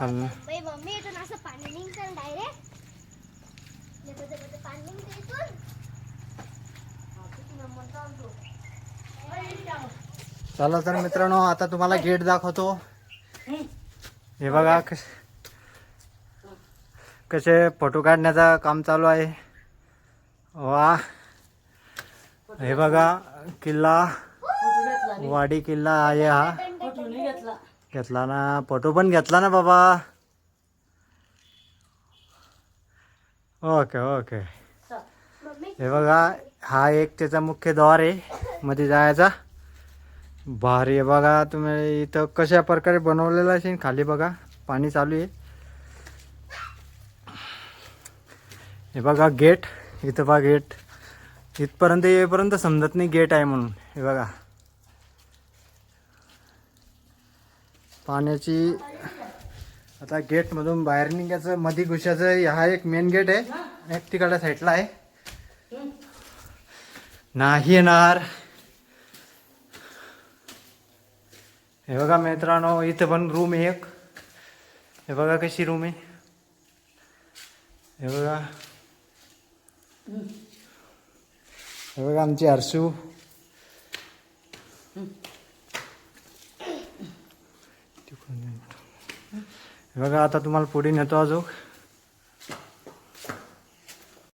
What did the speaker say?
खाल बाई मम्मी इथून असं पाणी निघतं डायरेक्ट पाणी निघतं इथून. चला तर मित्रांनो आता तुम्हाला गेट दाखवतो. हे बघा कस- कसे फोटो काढण्याचं काम चालू आहे. वा. हे बघा किल्ला वाडी किल्ला आहे हा. घेतला ना फोटो पण घेतला ना बाबा. Okay okay. हे बघा हा एक त्याचा मुख्य द्वार आहे मध्ये जायचा. भारी आहे बघा तुम्ही इथं कशा प्रकारे बनवलेलं असेल खाली बघा पाणी चालू आहे. हे बघा गेट इथं बघा गेट इथपर्यंत येईपर्यंत समजत नाही गेट आहे म्हणून हे बघा. पाण्याची आता गेटमधून बाहेर निघायचं मधी घुसायचं हा एक मेन गेट आहे. एक तिकडल्या साईडला आहे. नाही येणार. हे बघा मित्रांनो इथं पण रूम आहे एक. हे बघा कशी रूम आहे. हे बघा. हे बघा आमची हर्षू. बघा आता तुम्हाला पुढे नेतो अजून.